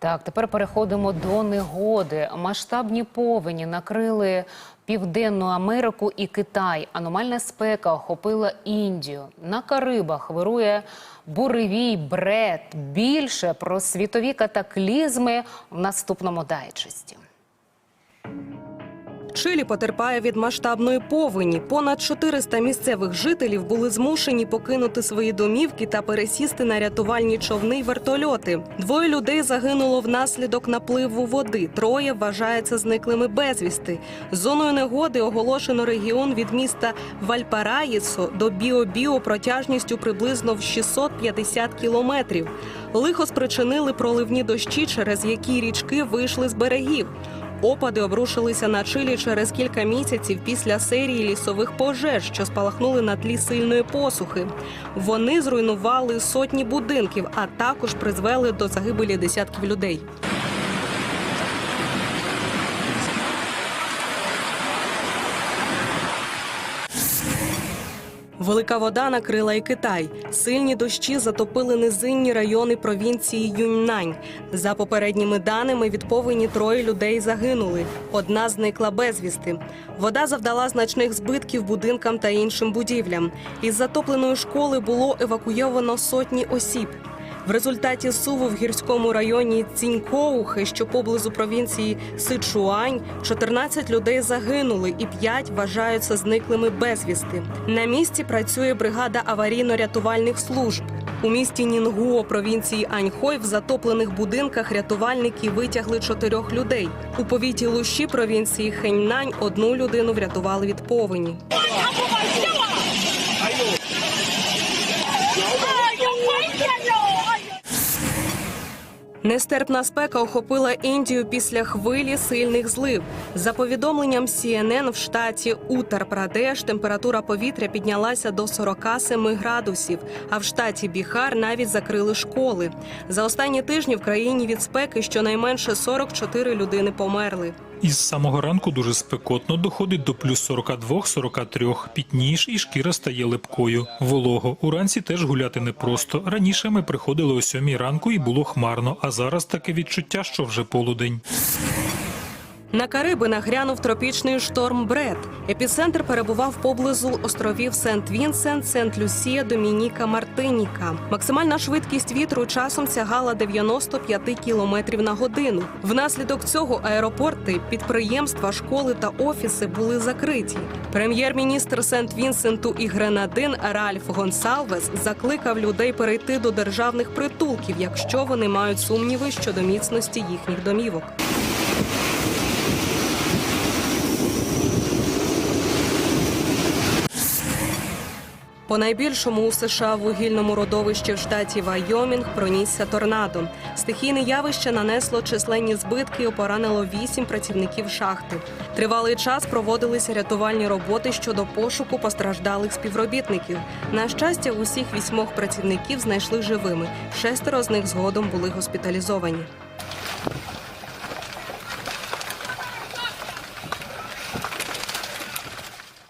Так, тепер переходимо до негоди. Масштабні повені накрили Південну Америку і Китай. Аномальна спека охопила Індію. На Карибах вирує буревій бред. Більше про світові катаклізми в наступному дайджесті. Чилі потерпає від масштабної повені. Понад 400 місцевих жителів були змушені покинути свої домівки та пересісти на рятувальні човни й вертольоти. Двоє людей загинуло внаслідок напливу води. Троє вважаються зниклими безвісти. Зоною негоди оголошено регіон від міста Вальпараїсо до Біо-Біо протяжністю приблизно в 650 кілометрів. Лихо спричинили проливні дощі, через які річки вийшли з берегів. Опади обрушилися на Чилі через кілька місяців після серії лісових пожеж, що спалахнули на тлі сильної посухи. Вони зруйнували сотні будинків, а також призвели до загибелі десятків людей. Велика вода накрила і Китай. Сильні дощі затопили низинні райони провінції Юньнань. За попередніми даними, від повені троє людей загинули. Одна зникла безвісти. Вода завдала значних збитків будинкам та іншим будівлям. Із затопленої школи було евакуйовано сотні осіб. В результаті суву в гірському районі Цінькоухи, що поблизу провінції Сичуань, 14 людей загинули і 5 вважаються зниклими безвісти. На місці працює бригада аварійно-рятувальних служб. У місті Нінгуо провінції Аньхой в затоплених будинках рятувальники витягли чотирьох людей. У повіті Лущі провінції Хеньнань одну людину врятували від повені. Нестерпна спека охопила Індію після хвилі сильних злив. За повідомленням CNN в штаті Утар-Прадеш температура повітря піднялася до 47 градусів, а в штаті Біхар навіть закрили школи. За останні тижні в країні від спеки щонайменше 44 людини померли. Із самого ранку дуже спекотно доходить до плюс 42-43. Пітніш і шкіра стає липкою. Волого. Уранці теж гуляти непросто. Раніше ми приходили о сьомій ранку і було хмарно, а зараз таке відчуття, що вже полудень. На Кариби нагрянув тропічний шторм Бред. Епіцентр перебував поблизу островів Сент-Вінсент, Сент-Люсія, Домініка, Мартиніка. Максимальна швидкість вітру часом сягала 95 кілометрів на годину. Внаслідок цього аеропорти, підприємства, школи та офіси були закриті. Прем'єр-міністр Сент-Вінсенту і Гренадин Ральф Гонсалвес закликав людей перейти до державних притулків, якщо вони мають сумніви щодо міцності їхніх домівок. По найбільшому у США вугільному родовищі в штаті Вайомінг пронісся торнадо. Стихійне явище нанесло численні збитки і поранило вісім працівників шахти. Тривалий час проводилися рятувальні роботи щодо пошуку постраждалих співробітників. На щастя, усіх вісьмох працівників знайшли живими. Шестеро з них згодом були госпіталізовані.